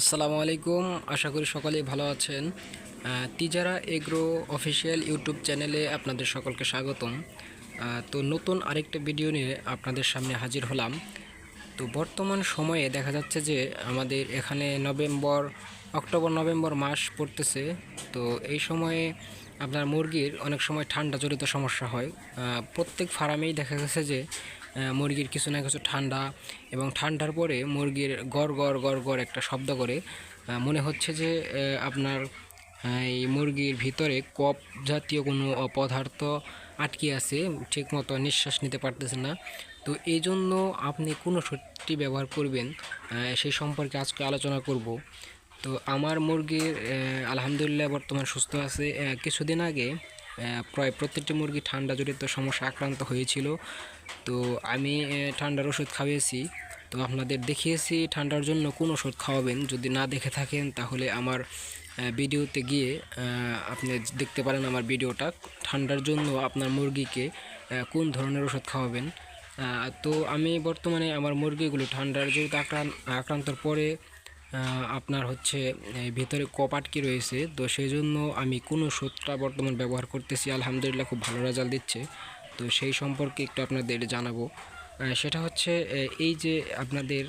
আসসালামু আলাইকুম। আশা করি সকলেই ভালো আছেন। তিজারা এগ্রো অফিসিয়াল ইউটিউব চ্যানেলে আপনাদের সকলকে স্বাগতম। তো নতুন আরেকটা ভিডিও নিয়ে আপনাদের সামনে হাজির হলাম। তো বর্তমান সময়ে দেখা যাচ্ছে যে আমাদের এখানে নভেম্বর, অক্টোবর, নভেম্বর মাস পড়তেছে। তো এই সময়ে আপনার মুরগির অনেক সময় ঠান্ডা, জড়িত সমস্যা হয়। প্রত্যেক ফার্মেই দেখা গেছে যে মুরগির কিছু না কিছু ঠান্ডা এবং ঠান্ডার পরে মুরগির গড় গড় গড় গড় একটা শব্দ করে। মনে হচ্ছে যে আপনার এই মুরগির ভিতরে কপ জাতীয় কোনো পদার্থ আটকে আছে, ঠিকমতো নিঃশ্বাস নিতে পারতেছে না। তো এই জন্য আপনি কোন ওষুধটি ব্যবহার করবেন সেই সম্পর্কে আজকে আলোচনা করব। তো আমার মুরগির আলহামদুলিল্লাহ বর্তমান সুস্থ আছে। কিছুদিন আগে প্রায় প্রত্যেকটি মুরগি ঠান্ডা জড়িত সমস্যা আক্রান্ত হয়েছিল। তো আমি ঠান্ডার ওষুধ খাইয়েছি। তো আপনাদের দেখিয়েছি ঠান্ডার জন্য কোন ওষুধ খাওয়াবেন। যদি না দেখে থাকেন, তাহলে আমার ভিডিওতে গিয়ে আপনি দেখতে পারেন আমার ভিডিওটা। ঠান্ডার জন্য আপনার মুরগিকে কোন ধরনের ওষুধ খাওয়াবেন। তো আমি বর্তমানে আমার মুরগিগুলো ঠান্ডার যেহেতু আক্রান্ত আক্রান্তর পরে আপনার হচ্ছে ভিতরে কপ আটকে রয়েছে? তো সেই জন্য আমি কোন ওষুধটা বর্তমান ব্যবহার করতেছি। আলহামদুলিল্লাহ খুব ভালো রেজাল্ট দিচ্ছে। তো সেই সম্পর্কে একটু আপনাদের জানাব। সেটা হচ্ছে এই যে আপনাদের,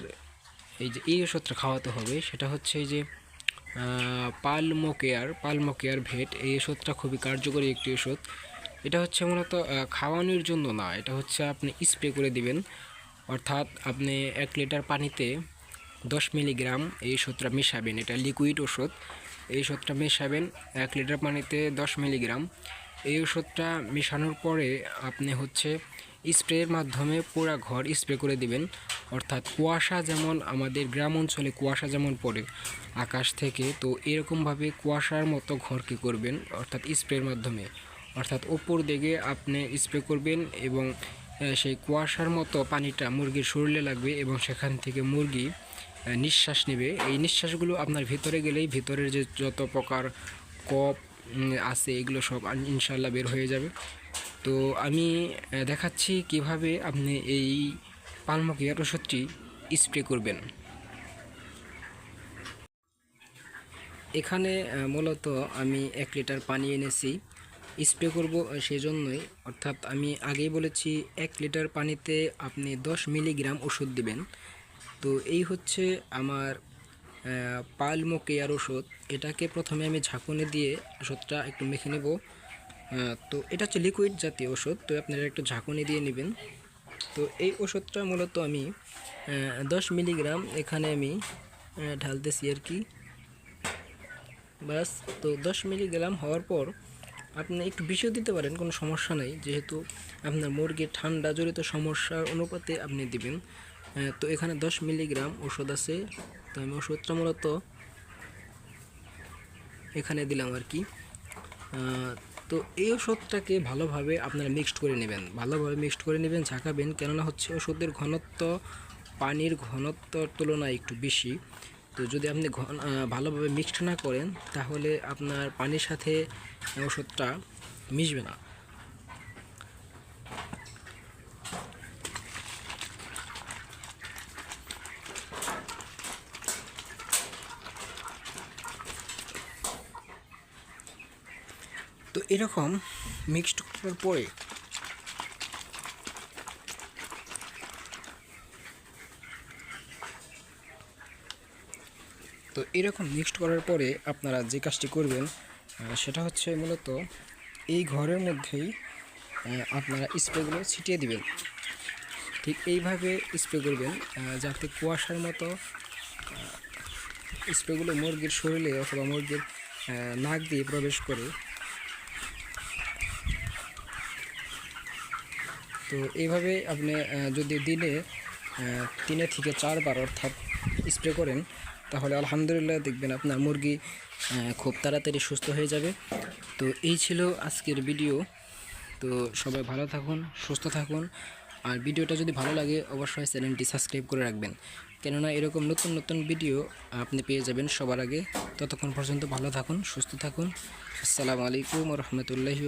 এই যে, এই ওষুধটা খাওয়াতে হবে, সেটা হচ্ছে এই যে পালমোকেয়ার পালমোকেয়ার ভেট, এই ওষুধটা খুবই কার্যকরী একটি ওষুধ। এটা হচ্ছে মূলত খাওয়ানোর জন্য না, এটা হচ্ছে আপনি স্প্রে করে দিবেন। অর্থাৎ আপনি এক লিটার পানিতে দশ মিলিগ্রাম এই ওষুধটা মেশাবেন, এটা লিকুইড ওষুধ। এই ওষুধটা মেশাবেন এক লিটার পানিতে দশ মিলিগ্রাম। এই ওষুধটা মেশানোর পরে আপনি হচ্ছে স্প্রের মাধ্যমে পুরো ঘর স্প্রে করে দিবেন। অর্থাৎ কুয়াশা যেমন আমাদের গ্রাম অঞ্চলে কুয়াশা যেমন পড়ে আকাশ থেকে, তো এরকমভাবে কুয়াশার মতো ঘরকে করবেন, অর্থাৎ স্প্রের মাধ্যমে। অর্থাৎ ওপর দিকে আপনি স্প্রে করবেন এবং সেই কুয়াশার মতো পানিটা মুরগির শরীরে লাগবে এবং সেখান থেকে মুরগি নিঃশ্বাস নেবে। এই নিঃশ্বাসগুলো আপনার ভিতরে গেলেই ভিতরের যে যত প্রকার কপ আছে এগুলো সব ইনশাল্লাহ বের হয়ে যাবে। তো আমি দেখাচ্ছি কীভাবে আপনি এই পালমকিয়ার ওষুধটি স্প্রে করবেন। এখানে মূলত আমি এক লিটার পানি এনেছি। স্প্রে করব আহ, সেই জন্যই অর্থাৎ আমি আগেই বলেছি এক লিটার পানিতে আপনি দশ মিলিগ্রাম ওষুধ দিবেন। তো এই হচ্ছে আমার পালমোকেয়ার ওষুধ। এটাকে প্রথমে আমি ঝাঁকুনি দিয়ে ওষুধটা একটু মেখে নেব। তো এটা হচ্ছে লিকুইড জাতীয় ওষুধ, তো আপনারা একটু ঝাঁকুনি দিয়ে নেবেন। তো এই ওষুধটা মূলত আমি দশ মিলিগ্রাম এখানে আমি ঢালতেছি আর কি। ব্যাস, তো দশ মিলিগ্রাম হওয়ার পর আপনি একটু বিষও দিতে পারেন, কোনো সমস্যা নেই। যেহেতু আপনার মুরগির ঠান্ডা জড়িত সমস্যার অনুপাতে আপনি দিবেন। তো এখানে দশ মিলিগ্রাম ওষুধ আছে। তো আমি ওষুধটা মূলত এখানে দিলাম আর কি। তো এই ওষুধটাকে ভালোভাবে আপনারা মিক্সড করে নেবেন। ভালোভাবে মিক্সড করে নেবেন, ঝাঁকাবেন। কেননা হচ্ছে ওষুধের ঘনত্ব পানির ঘনত্বর তুলনায় একটু বেশি। তো যদি আপনি ঘন ভালোভাবে মিক্সড না করেন, তাহলে আপনার পানির সাথে ওষুধটা মিশবে না। এরকম মিক্সড করার পরে তো এরকম মিক্সড করার পরে আপনারা যে কাজটি করবেন সেটা হচ্ছে মূলত এই ঘরের মধ্যেই আপনারা স্প্রেগুলো ছিটিয়ে দিবেন। ঠিক এইভাবে স্প্রে করবেন যাতে কুয়াশার মতো স্প্রেগুলো মুরগির শরীরে অথবা মুরগির নাক দিয়ে প্রবেশ করে। তো এইভাবে আপনি যদি দিনে তিনে থেকে চারবার অর্থাৎ স্প্রে করেন, তাহলে আলহামদুলিল্লাহ দেখবেন আপনার মুরগি খুব তাড়াতাড়ি সুস্থ হয়ে যাবে। তো এই ছিল আজকের ভিডিও তো সবাই ভালো থাকুন, সুস্থ থাকুন। আর ভিডিওটা যদি ভালো লাগে, অবশ্যই চ্যানেলটি সাবস্ক্রাইব করে রাখবেন। কেননা এরকম নতুন নতুন ভিডিও আপনি পেয়ে যাবেন সবার আগে। ততক্ষণ পর্যন্ত ভালো থাকুন, সুস্থ থাকুন। আসসালামু আলাইকুম রহমতুল্লাহি